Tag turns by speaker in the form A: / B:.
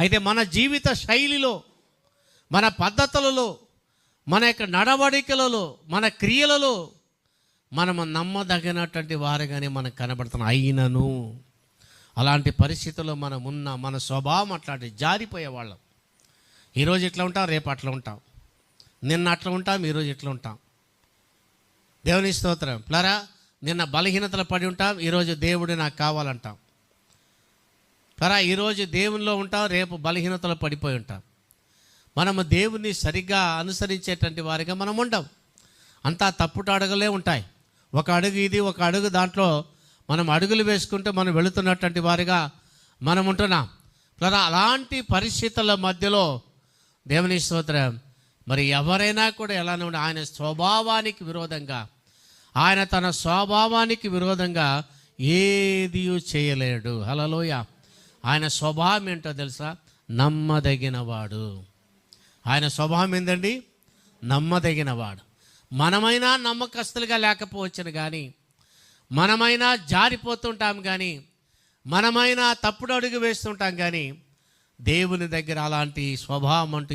A: అయితే మన జీవిత శైలిలో మన పద్ధతులలో మన యొక్క నడవడికలలో మన క్రియలలో మనము నమ్మదగినటువంటి వారుగానే మనకు కనబడుతున్నాం అయినను. అలాంటి పరిస్థితుల్లో మనం ఉన్న మన స్వభావం అట్లాంటి జారిపోయే వాళ్ళం. ఈరోజు ఇట్లా ఉంటాం రేపు అట్లా ఉంటాం. నిన్న అట్లా ఉంటాం ఈరోజు ఇట్లా ఉంటాం. దేవుని స్తోత్రం. ప్లరా నిన్న బలహీనతలు పడి ఉంటాం ఈరోజు దేవుడు నాకు కావాలంటాం. ప్లరా ఈరోజు దేవునిలో ఉంటాం రేపు బలహీనతలో పడిపోయి ఉంటాం. మనము దేవుని సరిగ్గా అనుసరించేటువంటి వారిగా మనం ఉండం. అంతా తప్పుట అడుగులే ఉంటాయి. ఒక అడుగు ఇది ఒక అడుగు దాంట్లో మనం అడుగులు వేసుకుంటూ మనం వెళుతున్నటువంటి వారిగా మనం ఉంటున్నాం. కదా అలాంటి పరిస్థితుల మధ్యలో దేవుని స్తోత్రం మరి ఎవరైనా కూడా ఎలా ఉండి ఆయన స్వభావానికి విరోధంగా ఆయన తన స్వభావానికి విరోధంగా ఏది చేయలేడు. హలలోయ ఆయన స్వభావం ఏంటో తెలుసా? నమ్మదగినవాడు. ఆయన స్వభావం ఏంటండి నమ్మదగినవాడు. మనమైనా నమ్మకస్తులుగా లేకపోవచ్చును కానీ మనమైనా జారిపోతుంటాం కానీ మనమైనా తప్పుడు అడుగు వేస్తుంటాం కానీ దేవుని దగ్గర అలాంటి స్వభావం అంటూ